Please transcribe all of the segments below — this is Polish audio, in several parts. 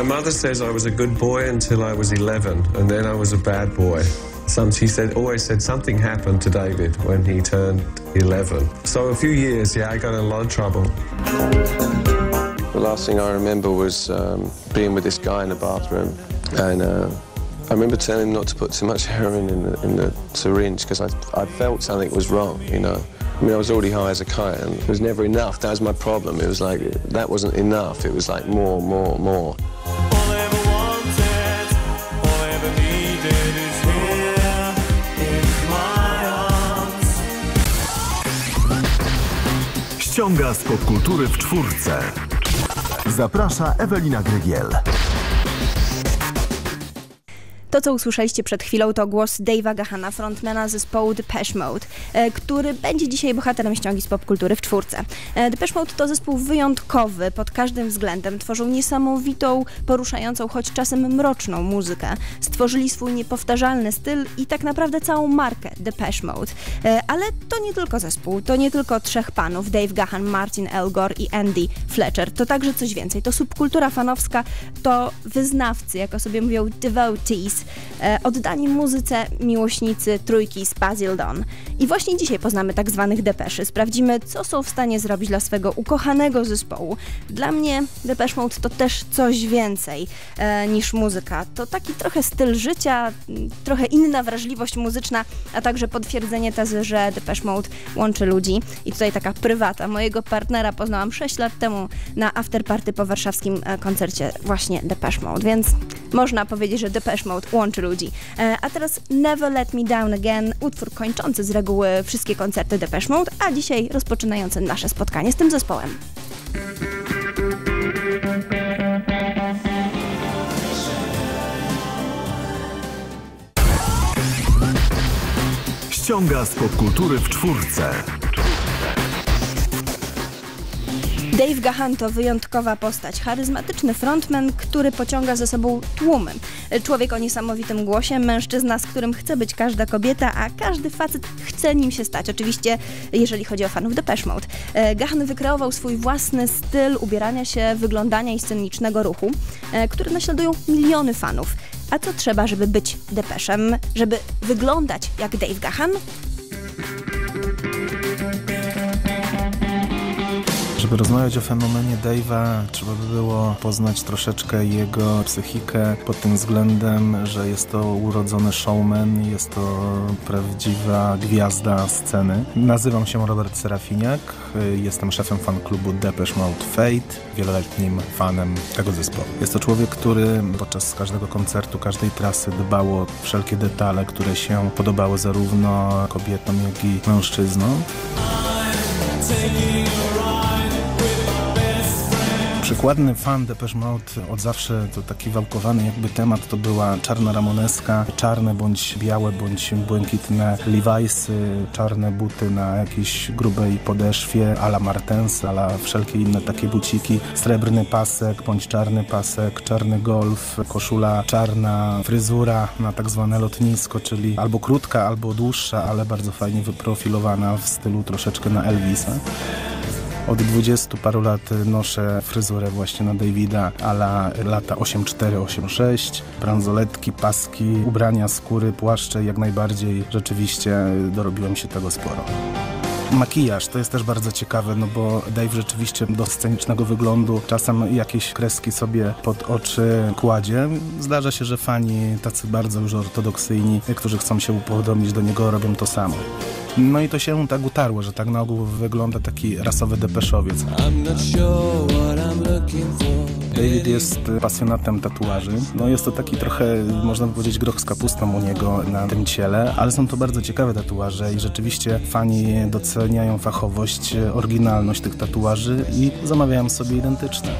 My mother says I was a good boy until I was 11, and then I was a bad boy. Some, she said, always said something happened to David when he turned 11. So a few years, yeah, I got in a lot of trouble. The last thing I remember was um, being with this guy in the bathroom, and uh, I remember telling him not to put too much heroin in the, in the syringe because I, I felt something was wrong, you know. I mean, I was already high as a kite, and it was never enough. That was my problem. It was like, that wasn't enough. It was like more, more, more. All I ever wanted, all I ever needed is here in my arms. Ściąga z popkultury w czwórce. Zaprasza Ewelina Grygiel. To, co usłyszeliście przed chwilą, to głos Dave'a Gahana, frontmana zespołu Depeche Mode, e, który będzie dzisiaj bohaterem ściągi z popkultury w czwórce. E, Depeche Mode to zespół wyjątkowy pod każdym względem. Tworzą niesamowitą, poruszającą, choć czasem mroczną muzykę. Stworzyli swój niepowtarzalny styl i tak naprawdę całą markę Depeche Mode. E, Ale to nie tylko zespół, to nie tylko trzech panów, Dave Gahan, Martin Elgor i Andy Fletcher. To także coś więcej. To subkultura fanowska, to wyznawcy, jak o sobie mówią, devotees, e, oddani muzyce miłośnicy trójki z Basil Dawn. I właśnie dzisiaj poznamy tak zwanych depeszy. Sprawdzimy, co są w stanie zrobić dla swego ukochanego zespołu. Dla mnie Depeche Mode to też coś więcej e, niż muzyka. To taki trochę styl życia, trochę inna wrażliwość muzyczna, a także potwierdzenie tezy, że Depeche Mode łączy ludzi. I tutaj taka prywata. Mojego partnera poznałam 6 lat temu na afterparty po warszawskim e, koncercie właśnie Depeche Mode, więc można powiedzieć, że Depeche Mode łączy ludzi. E, A teraz Never Let Me Down Again, utwór kończący z reguły wszystkie koncerty Depeche Mode, a dzisiaj rozpoczynający nasze spotkanie z tym zespołem. Ściąga z popkultury w czwórce. Dave Gahan to wyjątkowa postać, charyzmatyczny frontman, który pociąga ze sobą tłumy. Człowiek o niesamowitym głosie, mężczyzna, z którym chce być każda kobieta, a każdy facet chce nim się stać. Oczywiście, jeżeli chodzi o fanów Depeche Mode. E, Gahan wykreował swój własny styl ubierania się, wyglądania i scenicznego ruchu, e, który naśladują miliony fanów. A co trzeba, żeby być Depeszem, żeby wyglądać jak Dave Gahan? Żeby rozmawiać o fenomenie Dave'a, trzeba by było poznać troszeczkę jego psychikę pod tym względem, że jest to urodzony showman, jest to prawdziwa gwiazda sceny. Nazywam się Robert Serafiniak, jestem szefem fanklubu Depeche Mode Fate, wieloletnim fanem tego zespołu. Jest to człowiek, który podczas każdego koncertu, każdej trasy dbał o wszelkie detale, które się podobały zarówno kobietom, jak i mężczyznom. Przykładny fan Depeche Mode od zawsze to taki wałkowany jakby temat to była czarna ramoneska, czarne bądź białe bądź błękitne Levi'sy, czarne buty na jakiejś grubej podeszwie ala Martens, ala wszelkie inne takie buciki, srebrny pasek bądź czarny pasek, czarny golf, koszula czarna, fryzura na tak zwane lotnisko, czyli albo krótka, albo dłuższa, ale bardzo fajnie wyprofilowana w stylu troszeczkę na Elvisa. Od 20 paru lat noszę fryzurę właśnie na Davida ala lata 84-86, bransoletki, paski, ubrania, skóry, płaszcze, jak najbardziej rzeczywiście dorobiłem się tego sporo. Makijaż to jest też bardzo ciekawe, no bo Dave rzeczywiście do scenicznego wyglądu czasem jakieś kreski sobie pod oczy kładzie. Zdarza się, że fani tacy bardzo już ortodoksyjni, którzy chcą się upodobnić do niego, robią to samo. No i to się tak utarło, że tak na ogół wygląda taki rasowy depeszowiec. David jest pasjonatem tatuaży. No jest to taki trochę, można by powiedzieć, groch z kapustą u niego na tym ciele, ale są to bardzo ciekawe tatuaże i rzeczywiście fani doceniają fachowość, oryginalność tych tatuaży i zamawiają sobie identyczne.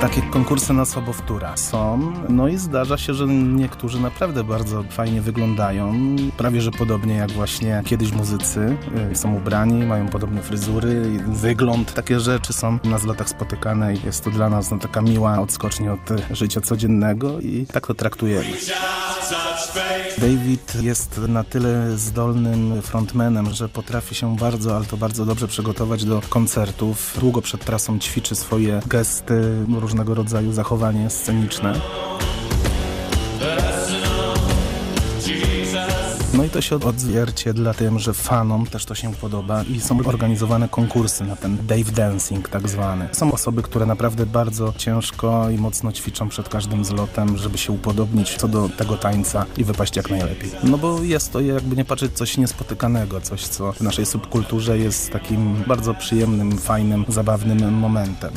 Takie konkursy na słabowtóra są, no i zdarza się, że niektórzy naprawdę bardzo fajnie wyglądają, prawie że podobnie jak właśnie kiedyś muzycy y, są ubrani, mają podobne fryzury, wygląd, takie rzeczy są na zlotach spotykane. I jest to dla nas no, taka miła odskocznia od y, życia codziennego i tak to traktujemy. David jest na tyle zdolnym frontmanem, że potrafi się bardzo, ale to bardzo dobrze przygotować do koncertów. Długo przed trasą ćwiczy swoje gesty, różnego rodzaju zachowanie sceniczne. No i to się odzwierciedla tym, że fanom też to się podoba i są organizowane konkursy na ten Dave Dancing tak zwany. Są osoby, które naprawdę bardzo ciężko i mocno ćwiczą przed każdym zlotem, żeby się upodobnić co do tego tańca i wypaść jak najlepiej. No bo jest to jakby nie patrzeć coś niespotykanego, coś co w naszej subkulturze jest takim bardzo przyjemnym, fajnym, zabawnym momentem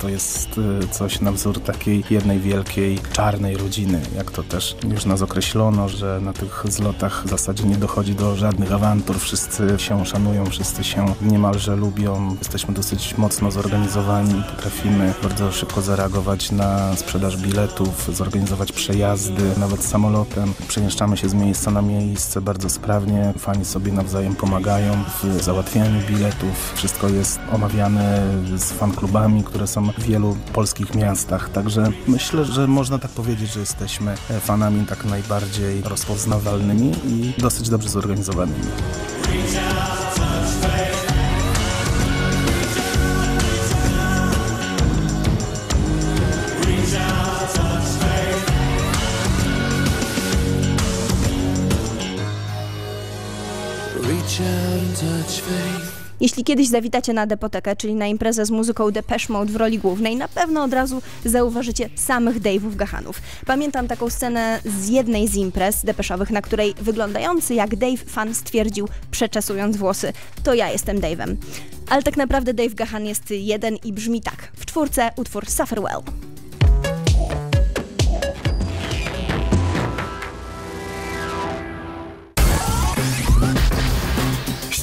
to jest y, coś na wzór takiej jednej wielkiej czarnej rodziny, jak to też już nas określono, że na tych zlotach w zasadzie nie dochodzi do żadnych awantur, wszyscy się szanują, wszyscy się niemalże lubią, jesteśmy dosyć mocno zorganizowani, potrafimy bardzo szybko zareagować na sprzedaż biletów, zorganizować przejazdy, nawet samolotem, przemieszczamy się z miejsca na miejsce bardzo sprawnie, fani sobie nawzajem pomagają w załatwianiu biletów, wszystko jest omawiane z fanklubami, które są w wielu polskich miastach. Także myślę, że można tak powiedzieć, że jesteśmy fanami tak najbardziej rozpoznawalnymi i dosyć dobrze zorganizowanymi. Jeśli kiedyś zawitacie na Depotekę, czyli na imprezę z muzyką Depeche Mode w roli głównej, na pewno od razu zauważycie samych Dave'ów Gahanów. Pamiętam taką scenę z jednej z imprez depeszowych, na której wyglądający jak Dave fan stwierdził, przeczesując włosy, to ja jestem Dave'em. Ale tak naprawdę Dave Gahan jest jeden i brzmi tak. W czwórce utwór Suffer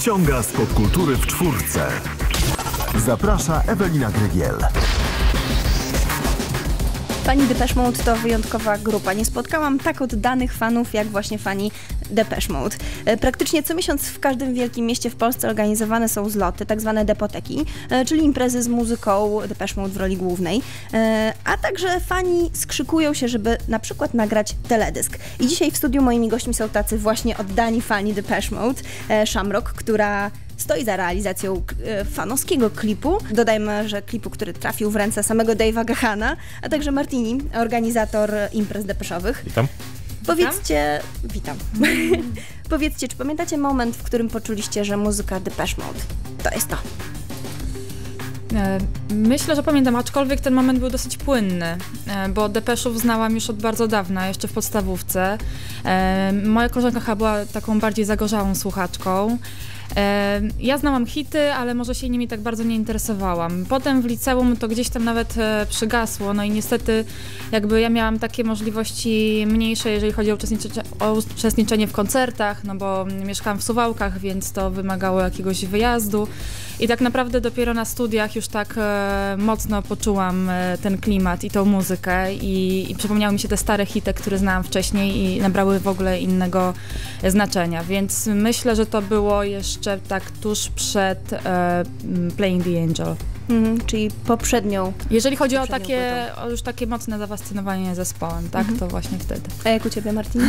Ściąga z popkultury w czwórce. Zaprasza Ewelina Grygiel. Fani Depeche Mode to wyjątkowa grupa. Nie spotkałam tak oddanych fanów jak właśnie fani Depeche Mode. E, Praktycznie co miesiąc w każdym wielkim mieście w Polsce organizowane są zloty, tak zwane depoteki, e, czyli imprezy z muzyką Depeche Mode w roli głównej. E, A także fani skrzykują się, żeby na przykład nagrać teledysk. I dzisiaj w studiu moimi gośćmi są tacy właśnie oddani fani Depeche Mode. Shamrock, która stoi za realizacją fanowskiego klipu. Dodajmy, że klipu, który trafił w ręce samego Dave'a Gahana, a także Martini, organizator imprez depeszowych. Witam. Powiedzcie, witam. Powiedzcie, czy pamiętacie moment, w którym poczuliście, że muzyka Depeche Mode to jest to? E, Myślę, że pamiętam, aczkolwiek ten moment był dosyć płynny, e, bo Depeszów znałam już od bardzo dawna, jeszcze w podstawówce. E, Moja koleżanka była taką bardziej zagorzałą słuchaczką. Ja znałam hity, ale może się nimi tak bardzo nie interesowałam. Potem w liceum to gdzieś tam nawet e, przygasło, no i niestety jakby ja miałam takie możliwości mniejsze, jeżeli chodzi o uczestniczenie, o uczestniczenie w koncertach, no bo mieszkałam w Suwałkach, więc to wymagało jakiegoś wyjazdu. I tak naprawdę dopiero na studiach już tak e, mocno poczułam e, ten klimat i tą muzykę i, i przypomniały mi się te stare hity, które znałam wcześniej i nabrały w ogóle innego znaczenia, więc myślę, że to było jeszcze tak tuż przed e, Playing the Angel. Mhm, czyli poprzednią. Jeżeli chodzi o Poprzednią takie, o już takie mocne zafascynowanie zespołem, tak, to właśnie wtedy. A jak u ciebie, Martin?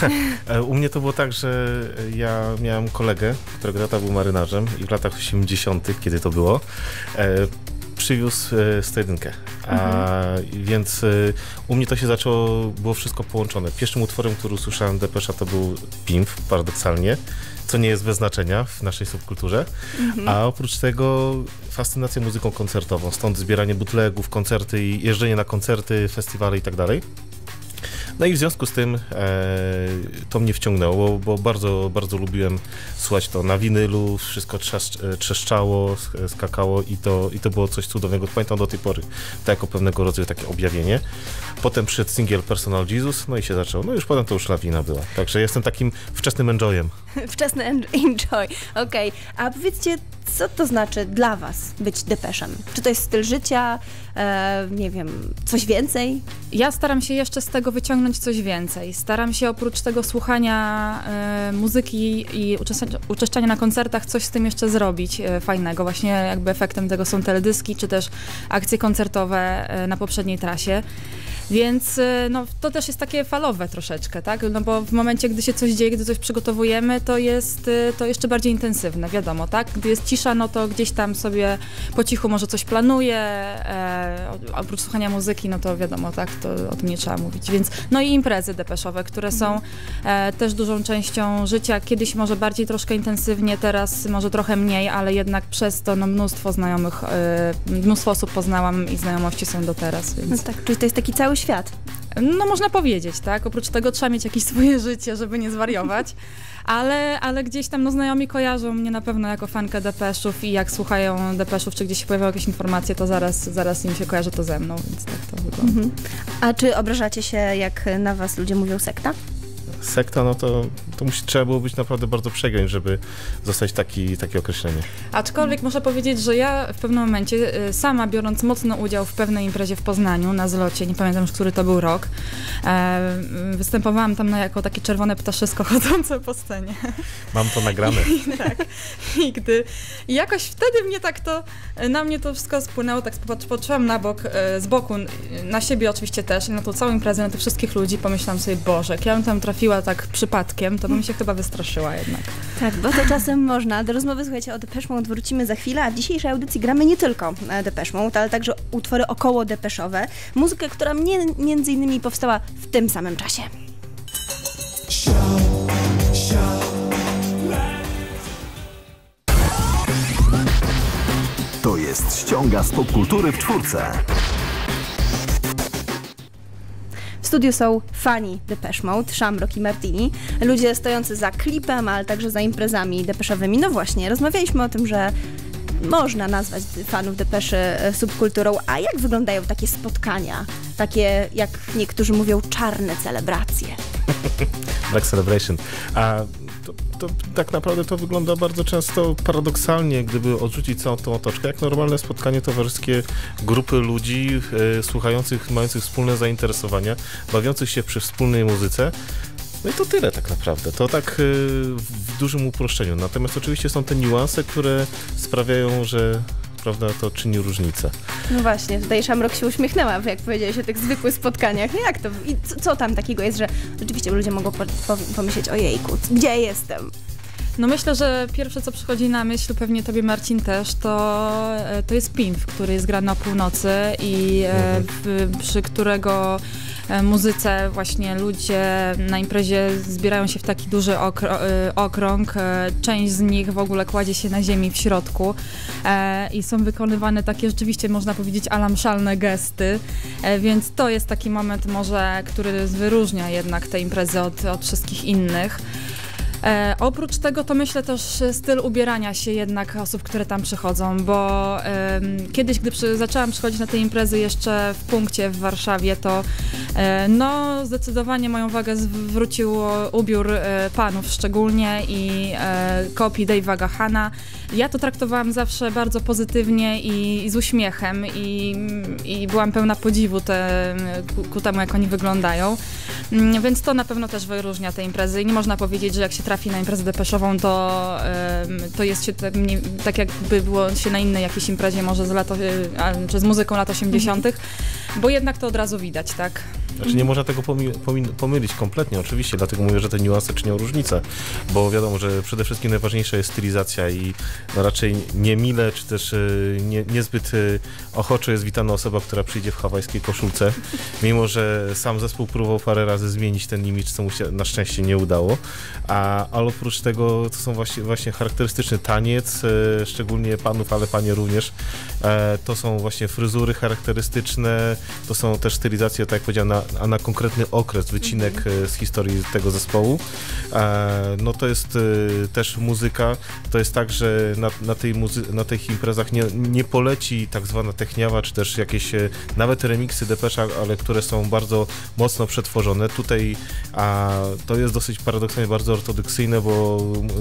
E, U mnie to było tak, że ja miałem kolegę, którego tata był marynarzem i w latach 80., kiedy to było, e, przywiózł e, 101. A, i Więc e, u mnie to się zaczęło, było wszystko połączone. Pierwszym utworem, który usłyszałem Depesza to był Pimp, paradoksalnie, co nie jest bez znaczenia w naszej subkulturze. A oprócz tego fascynacja muzyką koncertową, stąd zbieranie bootlegów, koncerty i jeżdżenie na koncerty, festiwale i tak dalej. No i w związku z tym e, to mnie wciągnęło, bo, bardzo, bardzo lubiłem słuchać to na winylu, wszystko e, trzeszczało, sk- skakało i to, i to było coś cudownego. Pamiętam do tej pory to jako pewnego rodzaju takie objawienie. Potem przyszedł singiel Personal Jesus, no i się zaczęło. No już potem to już lawina była. Także jestem takim wczesnym enjoyem. Wczesny en- enjoy. Okej. A powiedzcie, co to znaczy dla was być Depeszem? Czy to jest styl życia? E, nie wiem, coś więcej? Ja staram się jeszcze z tego wyciągnąć coś więcej. Staram się oprócz tego słuchania e, muzyki i uczestni- uczestniczenia na koncertach coś z tym jeszcze zrobić e, fajnego. Właśnie jakby efektem tego są teledyski, czy też akcje koncertowe e, na poprzedniej trasie. Więc y, no, to też jest takie falowe troszeczkę, tak? No bo w momencie, gdy się coś dzieje, gdy coś przygotowujemy, to jest y, to jeszcze bardziej intensywne, wiadomo, tak? Gdy jest cisza, no to gdzieś tam sobie po cichu może coś planuje, e, oprócz słuchania muzyki, no to wiadomo, tak? To o tym nie trzeba mówić. Więc no i imprezy depeszowe, które są e, też dużą częścią życia. Kiedyś może bardziej troszkę intensywnie, teraz może trochę mniej, ale jednak przez to no, mnóstwo znajomych, e, mnóstwo osób poznałam i znajomości są do teraz, No więc tak, czyli to jest taki cały świat. no można powiedzieć, tak? Oprócz tego trzeba mieć jakieś swoje życie, żeby nie zwariować. Ale, ale gdzieś tam no, znajomi kojarzą mnie na pewno jako fankę depeszów i jak słuchają depeszów, czy gdzieś się pojawiają jakieś informacje, to zaraz, zaraz im się kojarzy to ze mną, więc tak to wygląda. Mhm. A czy obrażacie się, jak na was ludzie mówią sekta? Sekta, no to, to musi, trzeba było być naprawdę bardzo przegiąć, żeby zostać taki, takie określenie. Aczkolwiek muszę powiedzieć, że ja w pewnym momencie y, sama biorąc mocno udział w pewnej imprezie w Poznaniu na zlocie, nie pamiętam już, który to był rok, e, występowałam tam na, jako takie czerwone ptaszysko chodzące po scenie. Mam to nagrane. nigdy. I jakoś wtedy mnie tak to, na mnie to wszystko spłynęło, tak patrzyłam na bok, e, z boku, na siebie oczywiście też, i na tą całą imprezę, na tych wszystkich ludzi, pomyślałam sobie, Boże, jak ja bym tam trafiła tak przypadkiem, to bym się chyba wystraszyła jednak. Tak, bo to czasem można. Do rozmowy, słuchajcie, o Depeche Mode wrócimy za chwilę, a w dzisiejszej audycji gramy nie tylko e, Depeche Mode, ale także utwory około depeszowe. Muzykę, która mnie, między innymi powstała w tym samym czasie. To jest ściąga z popkultury w czwórce. Studiu są fani Depeche Mode, Shamrock i Martini, ludzie stojący za klipem, ale także za imprezami depeszowymi. No właśnie, rozmawialiśmy o tym, że można nazwać fanów Depeszy e, subkulturą, a jak wyglądają takie spotkania, takie, jak niektórzy mówią, czarne celebracje? Black Celebration. A to, to tak naprawdę to wygląda bardzo często paradoksalnie, gdyby odrzucić całą tą otoczkę, jak normalne spotkanie towarzyskie grupy ludzi e, słuchających, mających wspólne zainteresowania, bawiących się przy wspólnej muzyce. No i to tyle tak naprawdę. To tak e, w dużym uproszczeniu. Natomiast oczywiście są te niuanse, które sprawiają, że prawda, to czyni różnicę. No właśnie, tutaj Shamrock się uśmiechnęła, jak powiedziałeś o tych zwykłych spotkaniach. No jak to? I co, co tam takiego jest, że rzeczywiście ludzie mogą po, po, pomyśleć, ojejku, gdzie jestem? No myślę, że pierwsze co przychodzi na myśl, pewnie tobie Marcin też, to, e, to jest PIMF, który jest grany o północy i e, w, przy którego muzyce właśnie ludzie na imprezie zbierają się w taki duży e, okrąg. E, Część z nich w ogóle kładzie się na ziemi w środku e, i są wykonywane takie rzeczywiście można powiedzieć alamszalne gesty, e, więc to jest taki moment może, który wyróżnia jednak te imprezy od, od wszystkich innych. E, oprócz tego to myślę też e, styl ubierania się jednak osób, które tam przychodzą, bo em, kiedyś, gdy przy, zaczęłam przychodzić na te imprezy jeszcze w punkcie w Warszawie, to e, no zdecydowanie moją uwagę zwrócił ubiór e, panów szczególnie i e, kopii Dave'a Gahana. Ja to traktowałam zawsze bardzo pozytywnie i, i z uśmiechem i, i byłam pełna podziwu te, ku, ku temu, jak oni wyglądają. Mm, Więc to na pewno też wyróżnia te imprezy i nie można powiedzieć, że jak się trafi na imprezę depeszową, to, to jest się tak, mniej- tak jakby było się na innej jakiejś imprezie może z lat, czy z muzyką lat 80., bo jednak to od razu widać, tak? Znaczy nie można tego pomylić kompletnie, oczywiście, dlatego mówię, że te niuanse czynią różnicę, bo wiadomo, że przede wszystkim najważniejsza jest stylizacja i no raczej niemile, czy też y, nie, niezbyt y, ochoczo jest witana osoba, która przyjdzie w hawajskiej koszulce, mimo że sam zespół próbował parę razy zmienić ten imidż, co mu się na szczęście nie udało, a, ale oprócz tego to są właśnie, właśnie charakterystyczny taniec, y, szczególnie panów, ale panie również, e, to są właśnie fryzury charakterystyczne, to są też stylizacje, tak jak powiedziałem, na, a na konkretny okres, wycinek e, z historii tego zespołu. E, no to jest e, też muzyka, to jest tak, że na, na, tej muzy- na tych imprezach nie, nie poleci tak zwana techniawa, czy też jakieś e, nawet remiksy Depesza, ale które są bardzo mocno przetworzone. Tutaj a, to jest dosyć paradoksalnie bardzo ortodoksyjne, bo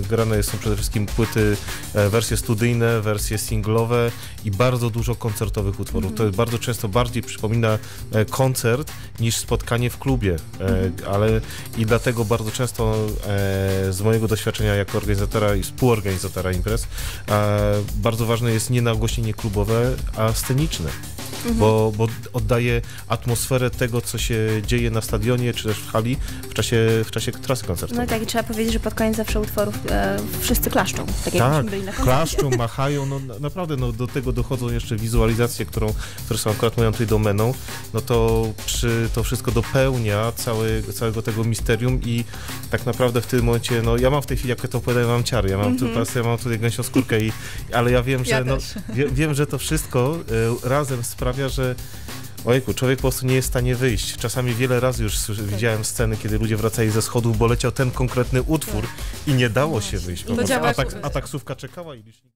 grane są przede wszystkim płyty, e, wersje studyjne, wersje singlowe i bardzo dużo koncertowych utworów. To jest bardzo często bardziej przypomina e, koncert niż spotkanie w klubie, e, ale i dlatego bardzo często z mojego doświadczenia jako organizatora i współorganizatora imprez bardzo ważne jest nie nagłośnienie klubowe, a sceniczne. Bo, bo oddaje atmosferę tego, co się dzieje na stadionie, czy też w hali w czasie, w czasie trasy No koncertowej. i tak, i trzeba powiedzieć, że pod koniec zawsze utworów e, wszyscy klaszczą, tak Tak, klaszczą, machają, no na- naprawdę, no do tego dochodzą jeszcze wizualizacje, którą, które są akurat moją tutaj domeną, no to przy, to wszystko dopełnia cały, całego tego misterium i tak naprawdę w tym momencie, no ja mam w tej chwili, jak to opowiadałem, mam ciary, ja mam tu, teraz ja mam tutaj gęsią skórkę, i, ale ja wiem, że Ja no, wie, wiem, że to wszystko e, razem sprawia, że Ojku, człowiek po prostu nie jest w stanie wyjść. Czasami wiele razy już słyszy- widziałem sceny, kiedy ludzie wracali ze schodów, bo leciał ten konkretny utwór i nie dało się wyjść. To prostu. działa A, tak, a taksówka czekała i licznik